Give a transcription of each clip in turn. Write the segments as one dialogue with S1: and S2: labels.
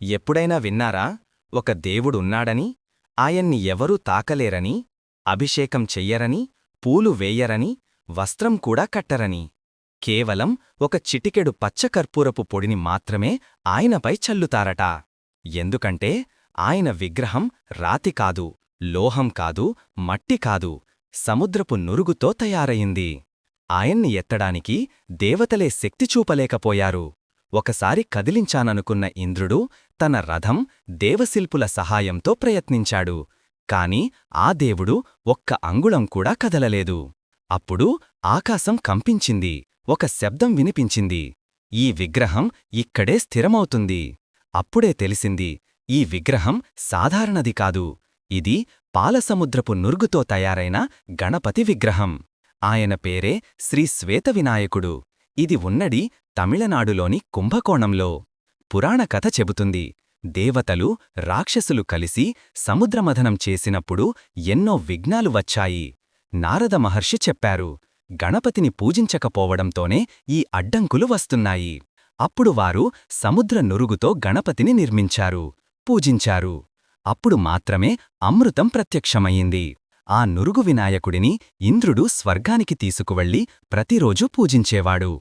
S1: ఎప్పుడైనా విన్నారా? ఒక దేవుడున్నాడని ఆయన్ని ఎవరూ తాకలేరని అభిషేకం చెయ్యరని పూలు వేయరని వస్త్రం కూడా కట్టరని. కేవలం ఒక చిటికెడు పచ్చకర్పూరపు పొడిని మాత్రమే ఆయనపై చల్లుతారట. ఎందుకంటే ఆయన విగ్రహం రాతి కాదు లోహం కాదు మట్టి కాదు సముద్రపు నురుగుతో తయారయింది. ఆయన్ని ఎత్తడానికి దేవతలే శక్తి చూపలేకపోయారు. ఒకసారి కదిలించాననుకున్న ఇంద్రుడు తన రథం దేవశిల్పుల సహాయంతో ప్రయత్నించాడు. కాని ఆ దేవుడు ఒక్క అంగుళం కూడా కదలలేదు. అప్పుడు ఆకాశం కంపించింది. ఒక శబ్దం వినిపించింది. ఈ విగ్రహం ఇక్కడే స్థిరమవుతుంది. అప్పుడే తెలిసింది ఈ విగ్రహం సాధారణది కాదు. ఇది పాలసముద్రపు నుర్గుతో తయారైన గణపతి విగ్రహం. ఆయన పేరే శ్రీ శ్వేతవినాయకుడు. ఇది ఉన్నడి తమిళనాడులోని కుంభకోణంలో. పురాణ కథ చెబుతుంది. దేవతలు రాక్షసులు కలిసి సముద్రమథనం చేసినప్పుడు ఎన్నో విఘ్నాలు వచ్చాయి. నారద మహర్షి చెప్పారు గణపతిని పూజించకపోవడంతోనే ఈ అడ్డంకులు వస్తున్నాయి. అప్పుడు వారు సముద్ర నురుగుతో గణపతిని నిర్మించారు పూజించారు. అప్పుడు మాత్రమే అమృతం ప్రత్యక్షమయ్యింది. ఆ నురుగు వినాయకుడిని ఇంద్రుడు స్వర్గానికి తీసుకువెళ్ళి ప్రతిరోజూ పూజించేవాడు.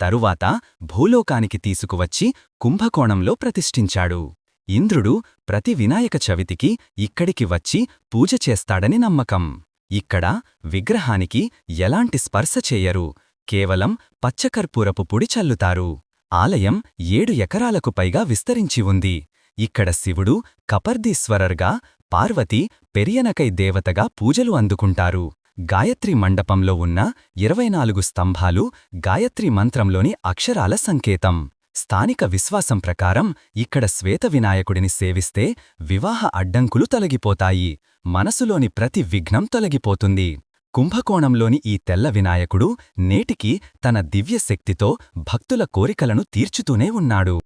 S1: తరువాత భూలోకానికి తీసుకువచ్చి కుంభకోణంలో ప్రతిష్ఠించాడు. ఇంద్రుడు ప్రతి వినాయక చవితికి ఇక్కడికి వచ్చి పూజ చేస్తాడని నమ్మకం. ఇక్కడ విగ్రహానికి ఎలాంటి స్పర్శ చేయరు. కేవలం పచ్చకర్పూరపు పొడి చల్లుతారు. ఆలయం ఏడు ఎకరాలకు పైగా విస్తరించి ఉంది. ఇక్కడ శివుడు కపర్దీశ్వరర్గా పార్వతి పెరియనకై దేవతగా పూజలు అందుకుంటారు. గాయత్రి మండపంలో ఉన్న ఇరవై నాలుగు స్తంభాలు గాయత్రి మంత్రంలోని అక్షరాల సంకేతం. స్థానిక విశ్వాసం ప్రకారం ఇక్కడ శ్వేత వినాయకుడిని సేవిస్తే వివాహ అడ్డంకులు తొలగిపోతాయి. మనసులోని ప్రతి విఘ్నం తొలగిపోతుంది. కుంభకోణంలోని ఈ తెల్ల వినాయకుడు నేటికి తన దివ్యశక్తితో భక్తుల కోరికలను తీర్చుతూనే ఉన్నాడు.